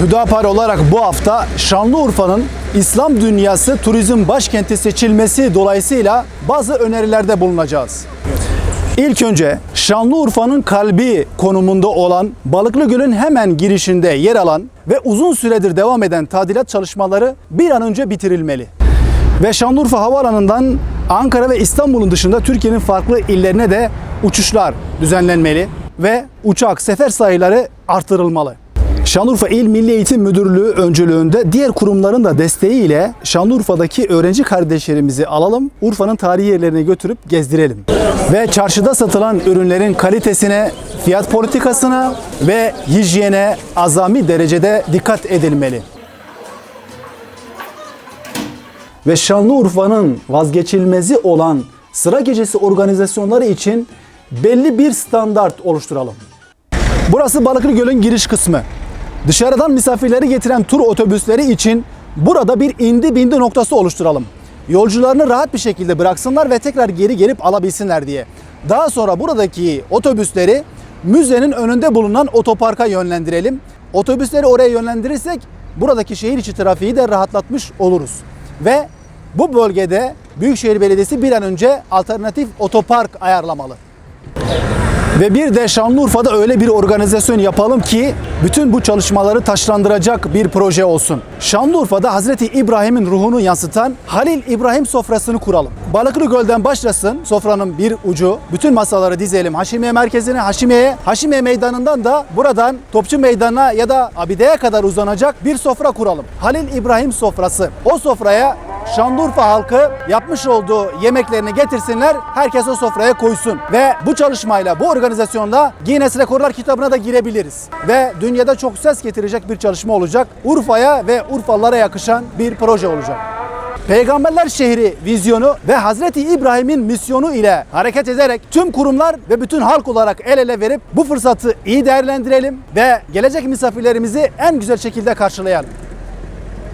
Hüdapar olarak bu hafta Şanlıurfa'nın İslam dünyası turizm başkenti seçilmesi dolayısıyla bazı önerilerde bulunacağız. İlk önce Şanlıurfa'nın kalbi konumunda olan Balıklı Göl'ün hemen girişinde yer alan ve uzun süredir devam eden tadilat çalışmaları bir an önce bitirilmeli. Ve Şanlıurfa Havaalanı'ndan Ankara ve İstanbul'un dışında Türkiye'nin farklı illerine de uçuşlar düzenlenmeli ve uçak sefer sayıları artırılmalı. Şanlıurfa İl Milli Eğitim Müdürlüğü öncülüğünde diğer kurumların da desteğiyle Şanlıurfa'daki öğrenci kardeşlerimizi alalım, Urfa'nın tarihi yerlerine götürüp gezdirelim. Ve çarşıda satılan ürünlerin kalitesine, fiyat politikasına ve hijyene azami derecede dikkat edilmeli. Ve Şanlıurfa'nın vazgeçilmezi olan sıra gecesi organizasyonları için belli bir standart oluşturalım. Burası Balıklı Göl'ün giriş kısmı. Dışarıdan misafirleri getiren tur otobüsleri için burada bir indi bindi noktası oluşturalım. Yolcularını rahat bir şekilde bıraksınlar ve tekrar geri gelip alabilsinler diye. Daha sonra buradaki otobüsleri müzenin önünde bulunan otoparka yönlendirelim. Otobüsleri oraya yönlendirirsek buradaki şehir içi trafiği de rahatlatmış oluruz. Ve bu bölgede Büyükşehir Belediyesi bir an önce alternatif otopark ayarlamalı. Ve bir de Şanlıurfa'da öyle bir organizasyon yapalım ki bütün bu çalışmaları taşlandıracak bir proje olsun. Şanlıurfa'da Hazreti İbrahim'in ruhunu yansıtan Halil İbrahim sofrasını kuralım. Balıklı Göl'den başlasın sofranın bir ucu. Bütün masaları dizelim Haşimiye merkezine, Haşimiye'ye. Haşimiye meydanından da buradan Topçu Meydanı'na ya da Abide'ye kadar uzanacak bir sofra kuralım. Halil İbrahim sofrası. O sofraya Şanlıurfa halkı yapmış olduğu yemeklerini getirsinler. Herkes o sofraya koysun. Ve bu çalışmayla, bu organizasyonda Guinness Rekorlar kitabına da girebiliriz. Ve dünyada çok ses getirecek bir çalışma olacak. Urfa'ya ve Urfalılara yakışan bir proje olacak. Peygamberler şehri vizyonu ve Hazreti İbrahim'in misyonu ile hareket ederek tüm kurumlar ve bütün halk olarak el ele verip bu fırsatı iyi değerlendirelim ve gelecek misafirlerimizi en güzel şekilde karşılayalım.